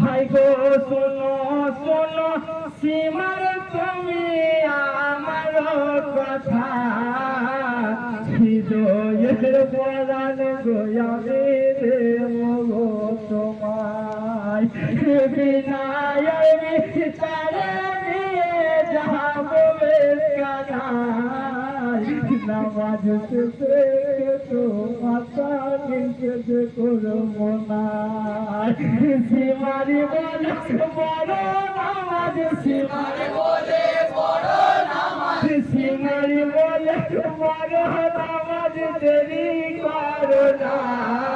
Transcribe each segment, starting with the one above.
ভাইগো শুনো শোনো সীমার তুমি আমার কথা। হৃদয়ের দেব তোমায়। বিনায় বিচারে যাব নামাজ শেষে তো মাথা নিচে যে করব না সীমারি বলে বড় নামাজ সীমারি বলে বড় নামাজ সীমারি বলে বড় নামাজ দেরি করো না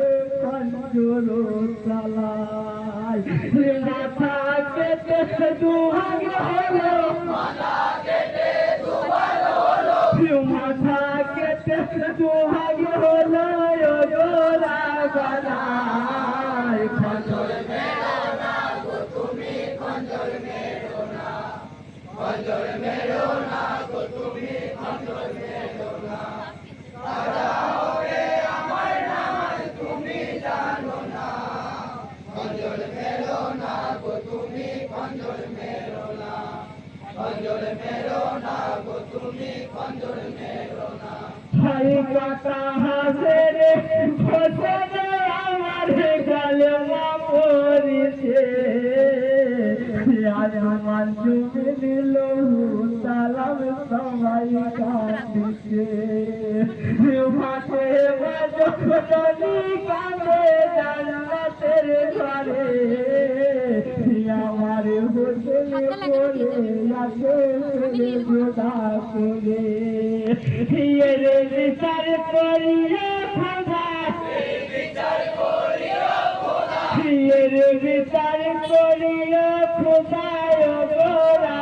ময়ূর তালায় মাথা কেটে দুহাগ হলো। মাথা কেটে দুহাগ হলো। গোরা গলায় খঞ্জর মেরো না তুমি খঞ্জর মেরো না খঞ্জর মেরো খঞ্জর মেরো না গো তুমি খঞ্জর মেরো না ভাই কথা হাসের ফসলে আমার গালে পড়িছে। আজ আমার জুমে দিল সালাম সবাই কাঁদিছে। ভাষে বাজনি কাঁদে জানাতের ঘরে। আমার হোসেনে কোলে। বিচার করিয়া খোদা বিচার বিচার করিয়া খোদা গোরা